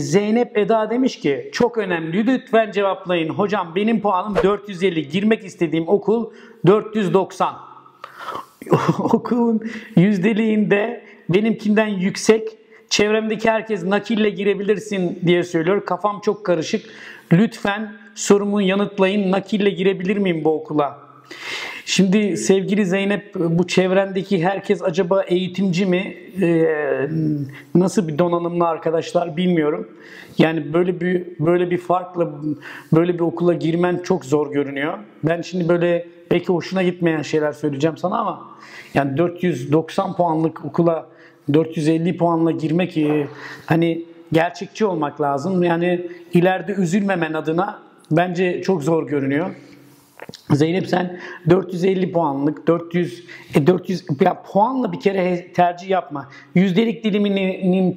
Zeynep Eda demiş ki çok önemli lütfen cevaplayın. Hocam benim puanım 450 girmek istediğim okul 490. Okulun yüzdeliğinde benimkinden yüksek çevremdeki herkes nakille girebilirsin diye söylüyor. Kafam çok karışık. Lütfen sorumu yanıtlayın. Nakille girebilir miyim bu okula? Şimdi sevgili Zeynep bu çevrendeki herkes acaba eğitimci mi? Ee, nasıl bir donanımlı arkadaşlar bilmiyorum. Yani böyle bir böyle bir farkla böyle bir okula girmen çok zor görünüyor. Ben şimdi böyle belki hoşuna gitmeyen şeyler söyleyeceğim sana ama yani 490 puanlık okula 450 puanla girmek e, hani gerçekçi olmak lazım. Yani ileride üzülmemen adına bence çok zor görünüyor. Zeynep sen 450 puanlık 400 e, 400 ya puanla bir kere tercih yapma. Yüzdelik dilimini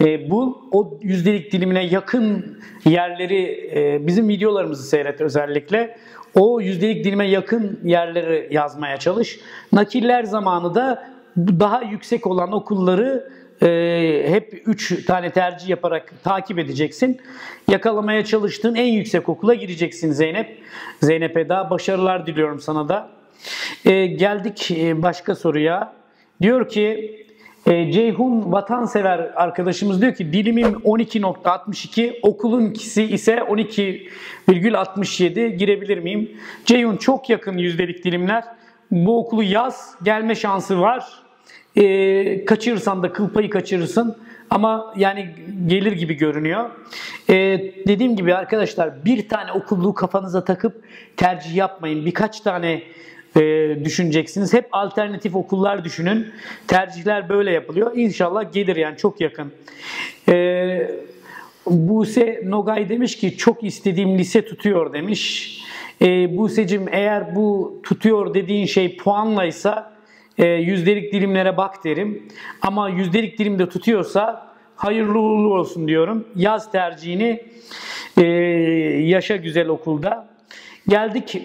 e, bul. O yüzdelik dilimine yakın yerleri e, bizim videolarımızı seyret özellikle. O yüzdelik dilime yakın yerleri yazmaya çalış. Nakiller zamanı da daha yüksek olan okulları e, hep 3 tane tercih yaparak takip edeceksin. Yakalamaya çalıştığın en yüksek okula gireceksin Zeynep. Zeynep Eda başarılar diliyorum sana da. E, geldik başka soruya. Diyor ki e, Ceyhun vatansever arkadaşımız diyor ki dilimim 12.62 okulunkisi ise 12,67 girebilir miyim? Ceyhun çok yakın yüzdelik dilimler. Bu okulu yaz gelme şansı var. E, kaçırırsan da kıl payı kaçırırsın. Ama yani gelir gibi görünüyor. E, dediğim gibi arkadaşlar bir tane okulluğu kafanıza takıp tercih yapmayın. Birkaç tane e, düşüneceksiniz. Hep alternatif okullar düşünün. Tercihler böyle yapılıyor. İnşallah gelir yani çok yakın. E, Buse Nogay demiş ki çok istediğim lise tutuyor demiş. E, Buse'cim eğer bu tutuyor dediğin şey puanlaysa e, yüzdelik dilimlere bak derim. Ama yüzdelik dilimde tutuyorsa hayırlı uğurlu olsun diyorum. Yaz tercihini e, yaşa güzel okulda. Geldik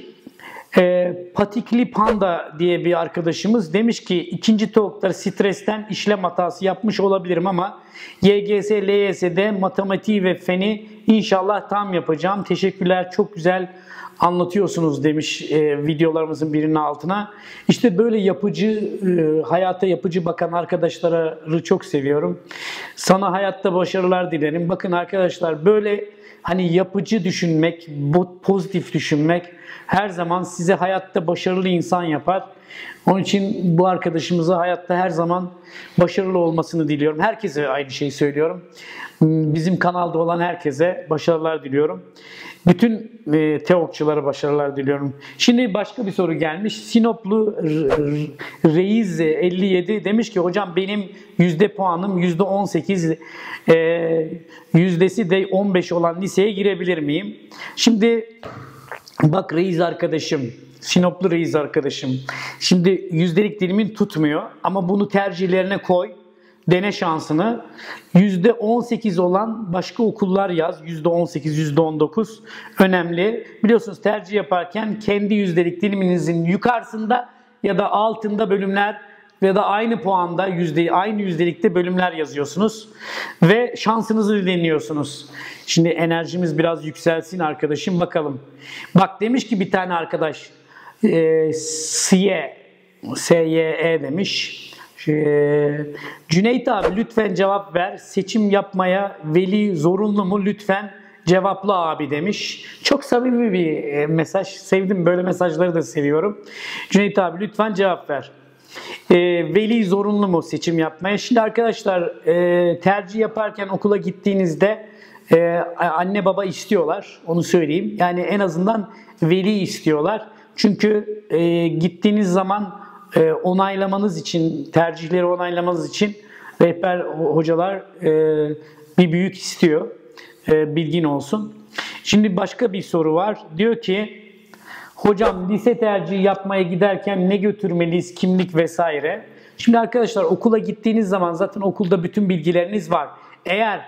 e, Patikli Panda diye bir arkadaşımız demiş ki ikinci tavuklar stresten işlem hatası yapmış olabilirim ama YGS, LYS'de matematiği ve feni inşallah tam yapacağım. Teşekkürler çok güzel anlatıyorsunuz demiş e, videolarımızın birinin altına. İşte böyle yapıcı, e, hayata yapıcı bakan arkadaşları çok seviyorum. Sana hayatta başarılar dilerim. Bakın arkadaşlar böyle hani yapıcı düşünmek, pozitif düşünmek her zaman size hayatta başarılı insan yapar. Onun için bu arkadaşımıza hayatta her zaman başarılı olmasını diliyorum. Herkese aynı şeyi söylüyorum. Bizim kanalda olan herkese başarılar diliyorum. Bütün e, teokçulara başarılar diliyorum. Şimdi başka bir soru gelmiş. Sinoplu Reis 57 demiş ki hocam benim yüzde puanım yüzde 18 e, yüzdesi de 15 olan liseye girebilir miyim? Şimdi bak Reis arkadaşım Sinoplu Reis arkadaşım. Şimdi yüzdelik dilimin tutmuyor ama bunu tercihlerine koy dene şansını. %18 olan başka okullar yaz. %18, %19 önemli. Biliyorsunuz tercih yaparken kendi yüzdelik diliminizin yukarısında ya da altında bölümler ya da aynı puanda yüzde aynı yüzdelikte bölümler yazıyorsunuz ve şansınızı deniyorsunuz. Şimdi enerjimiz biraz yükselsin arkadaşım bakalım. Bak demiş ki bir tane arkadaş e, SYE SYE demiş. Ee, Cüneyt abi lütfen cevap ver. Seçim yapmaya veli zorunlu mu? Lütfen cevaplı abi demiş. Çok samimi bir e, mesaj. Sevdim böyle mesajları da seviyorum. Cüneyt abi lütfen cevap ver. E, veli zorunlu mu seçim yapmaya? Şimdi arkadaşlar e, tercih yaparken okula gittiğinizde e, anne baba istiyorlar. Onu söyleyeyim. Yani en azından veli istiyorlar. Çünkü e, gittiğiniz zaman e, onaylamanız için, tercihleri onaylamanız için rehber hocalar e, bir büyük istiyor. E, bilgin olsun. Şimdi başka bir soru var. Diyor ki hocam lise tercihi yapmaya giderken ne götürmeliyiz, kimlik vesaire. Şimdi arkadaşlar okula gittiğiniz zaman zaten okulda bütün bilgileriniz var. Eğer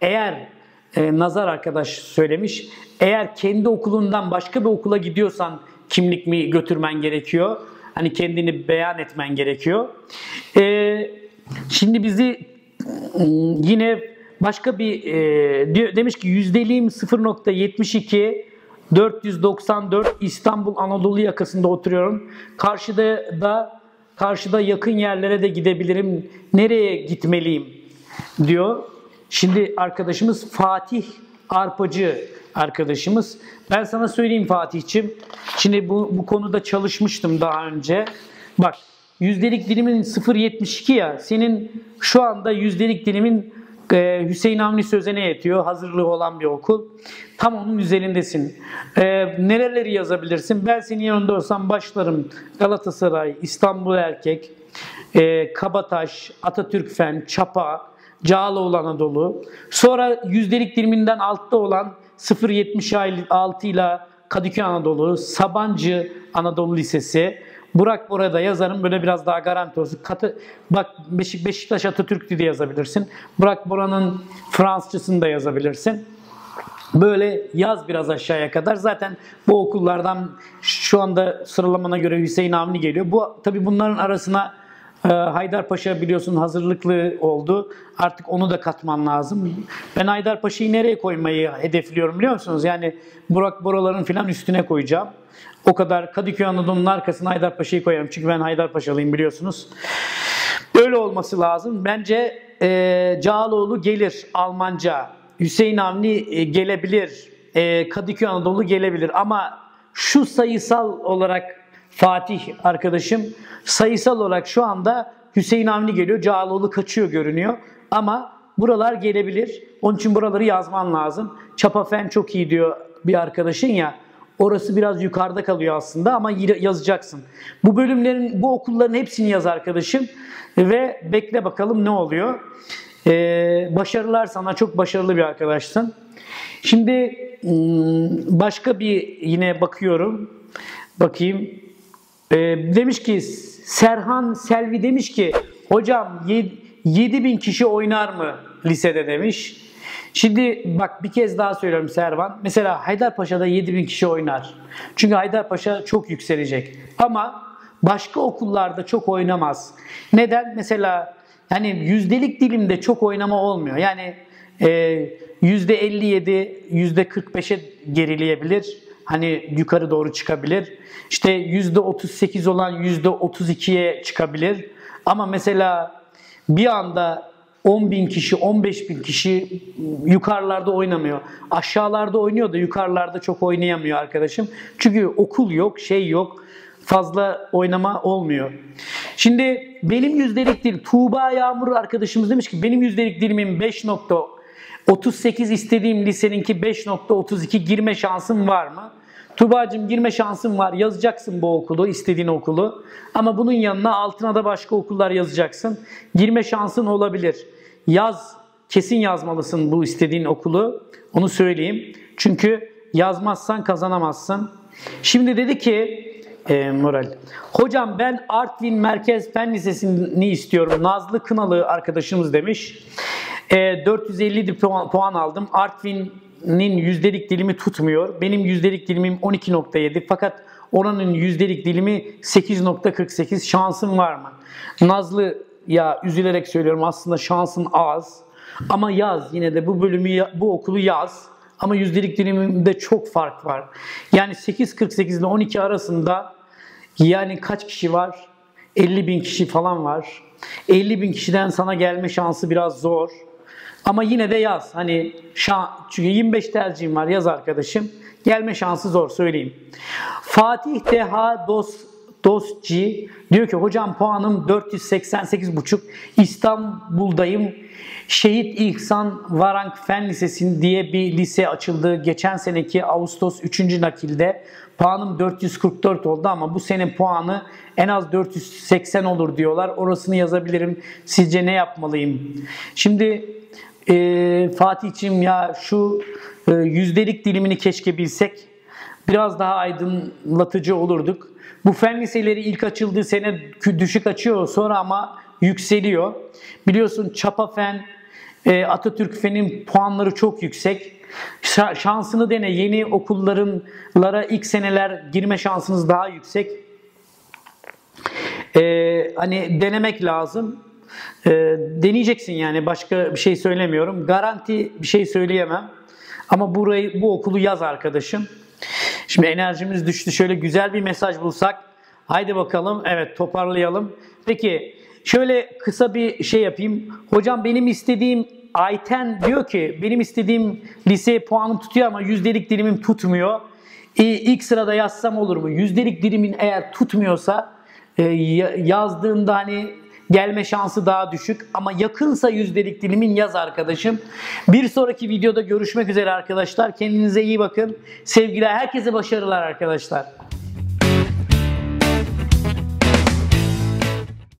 eğer e, Nazar arkadaş söylemiş, eğer kendi okulundan başka bir okula gidiyorsan kimlik mi götürmen gerekiyor? Hani kendini beyan etmen gerekiyor. Ee, şimdi bizi ıı, yine başka bir e, diyor, demiş ki yüzdeliğim 0.72 494 İstanbul Anadolu yakasında oturuyorum. Karşıda da karşıda yakın yerlere de gidebilirim. Nereye gitmeliyim diyor. Şimdi arkadaşımız Fatih Arpacı arkadaşımız. Ben sana söyleyeyim Fatih'ciğim. Şimdi bu, bu konuda çalışmıştım daha önce. Bak yüzdelik dilimin 0.72 ya. Senin şu anda yüzdelik dilimin e, Hüseyin Avni Sözen'e yetiyor. Hazırlığı olan bir okul. Tam onun üzerindesin. E, nereleri yazabilirsin? Ben senin yanında olsam başlarım. Galatasaray, İstanbul Erkek, e, Kabataş, Atatürk Fen, Çapa, Cağaloğlu Anadolu. Sonra yüzdelik diliminden altta olan 0.76 ile Kadıköy Anadolu, Sabancı Anadolu Lisesi, Burak burada yazarım böyle biraz daha garanti olsun. Katı, bak Beşik, Beşiktaş Atatürk diye yazabilirsin. Burak Bora'nın Fransızcasını da yazabilirsin. Böyle yaz biraz aşağıya kadar. Zaten bu okullardan şu anda sıralamana göre Hüseyin Avni geliyor. Bu tabi bunların arasına Haydarpaşa biliyorsun hazırlıklı oldu. Artık onu da katman lazım. Ben Haydarpaşa'yı nereye koymayı hedefliyorum biliyor musunuz? Yani Burak Boraların filan üstüne koyacağım. O kadar Kadıköy Anadolu'nun arkasına Haydarpaşa'yı koyarım. Çünkü ben Haydarpaşalıyım biliyorsunuz. Böyle olması lazım. Bence e, Cağaloğlu gelir Almanca. Hüseyin Avni e, gelebilir. E, Kadıköy Anadolu gelebilir. Ama şu sayısal olarak Fatih arkadaşım sayısal olarak şu anda Hüseyin Avni geliyor. Cağaloğlu kaçıyor görünüyor. Ama buralar gelebilir. Onun için buraları yazman lazım. Çapafen çok iyi diyor bir arkadaşın ya. Orası biraz yukarıda kalıyor aslında ama yazacaksın. Bu bölümlerin, bu okulların hepsini yaz arkadaşım ve bekle bakalım ne oluyor. Ee, başarılar sana, çok başarılı bir arkadaşsın. Şimdi hmm, başka bir yine bakıyorum. Bakayım. Ee, demiş ki Serhan Selvi demiş ki hocam 7 bin kişi oynar mı lisede demiş. Şimdi bak bir kez daha söylüyorum Servan. Mesela Haydarpaşa'da 7000 kişi oynar. Çünkü Haydarpaşa çok yükselecek. Ama başka okullarda çok oynamaz. Neden? Mesela yani yüzdelik dilimde çok oynama olmuyor. Yani e, %57, %45'e gerileyebilir hani yukarı doğru çıkabilir. İşte %38 olan %32'ye çıkabilir. Ama mesela bir anda 10 bin kişi, 15 bin kişi yukarılarda oynamıyor. Aşağılarda oynuyor da yukarılarda çok oynayamıyor arkadaşım. Çünkü okul yok, şey yok. Fazla oynama olmuyor. Şimdi benim yüzdelik dilim, Tuğba Yağmur arkadaşımız demiş ki benim yüzdelik dilimim 5.10 38 istediğim liseninki 5.32 girme şansım var mı? Tuba'cığım girme şansın var. Yazacaksın bu okulu, istediğin okulu. Ama bunun yanına altına da başka okullar yazacaksın. Girme şansın olabilir. Yaz, kesin yazmalısın bu istediğin okulu. Onu söyleyeyim. Çünkü yazmazsan kazanamazsın. Şimdi dedi ki e, Moral. Hocam ben Artvin Merkez Fen Lisesi'ni istiyorum. Nazlı Kınalı arkadaşımız demiş. E, 450 puan, puan aldım. Artvin'in yüzdelik dilimi tutmuyor. Benim yüzdelik dilimim 12.7 fakat oranın yüzdelik dilimi 8.48. Şansım var mı? Nazlı ya üzülerek söylüyorum aslında şansın az. Ama yaz yine de bu bölümü bu okulu yaz. Ama yüzdelik diliminde çok fark var. Yani 8.48 ile 12 arasında yani kaç kişi var? 50 bin kişi falan var. 50 bin kişiden sana gelme şansı biraz zor. Ama yine de yaz. Hani şan, çünkü 25 tercihim var yaz arkadaşım. Gelme şansı zor söyleyeyim. Fatih Deha Dos Dostci diyor ki hocam puanım 488,5 İstanbul'dayım. Şehit İhsan Varank Fen Lisesi diye bir lise açıldı. Geçen seneki Ağustos 3. nakilde puanım 444 oldu ama bu sene puanı en az 480 olur diyorlar. Orasını yazabilirim. Sizce ne yapmalıyım? Şimdi e, Fatih'ciğim ya şu e, yüzdelik dilimini keşke bilsek biraz daha aydınlatıcı olurduk. Bu fen liseleri ilk açıldığı sene düşük açıyor sonra ama yükseliyor. Biliyorsun Çapa Fen, e, Atatürk Fen'in puanları çok yüksek. Şansını dene yeni okullarınlara ilk seneler girme şansınız daha yüksek. Ee, hani denemek lazım. E, deneyeceksin yani başka bir şey söylemiyorum. Garanti bir şey söyleyemem. Ama burayı bu okulu yaz arkadaşım. Şimdi enerjimiz düştü. Şöyle güzel bir mesaj bulsak. Haydi bakalım. Evet toparlayalım. Peki şöyle kısa bir şey yapayım. Hocam benim istediğim Ayten diyor ki benim istediğim liseye puanım tutuyor ama yüzdelik dilimim tutmuyor. E, ilk sırada yazsam olur mu? Yüzdelik dilimin eğer tutmuyorsa e, yazdığında hani gelme şansı daha düşük ama yakınsa yüzdelik dilimin yaz arkadaşım. Bir sonraki videoda görüşmek üzere arkadaşlar. Kendinize iyi bakın. Sevgiler herkese başarılar arkadaşlar.